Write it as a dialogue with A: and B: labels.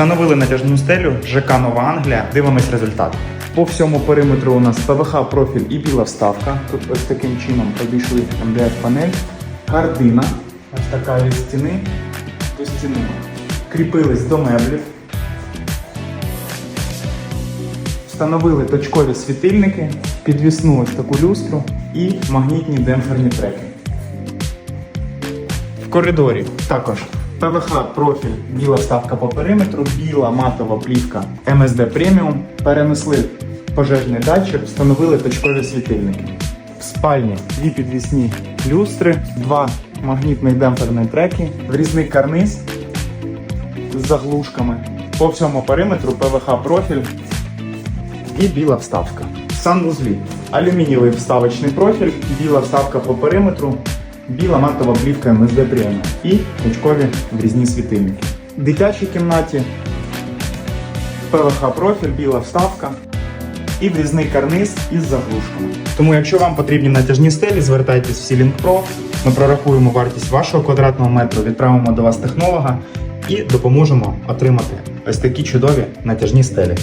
A: Встановили натяжну стелю ЖК Нова Англія. Дивимось результат. По всьому периметру у нас ПВХ профіль і біла вставка. Тут ось таким чином обійшли МДФ панель, картина, ось така від стіни до стіни. Кріпились до меблів. Встановили точкові світильники, підвісну ось таку люстру і магнітні демпферні треки. В коридорі також ПВХ профіль, біла вставка по периметру, біла матова плівка MSD Premium. Перенесли пожежний датчик, встановили точкові світильники. В спальні дві підвісні люстри, два магнітних демпферні треки, врізний карниз з заглушками. По всьому периметру ПВХ профіль і біла вставка. Санвузлі алюмінієвий вставочний профіль, біла вставка по периметру, біла матова плівка MSD Premium і точкові врізні світильники. В дитячій кімнаті ПВХ профіль, біла вставка і врізний карниз із заглушками. Тому, якщо вам потрібні натяжні стелі, звертайтесь в Ceiling Pro. Ми прорахуємо вартість вашого квадратного метру, відправимо до вас технолога і допоможемо отримати ось такі чудові натяжні стелі.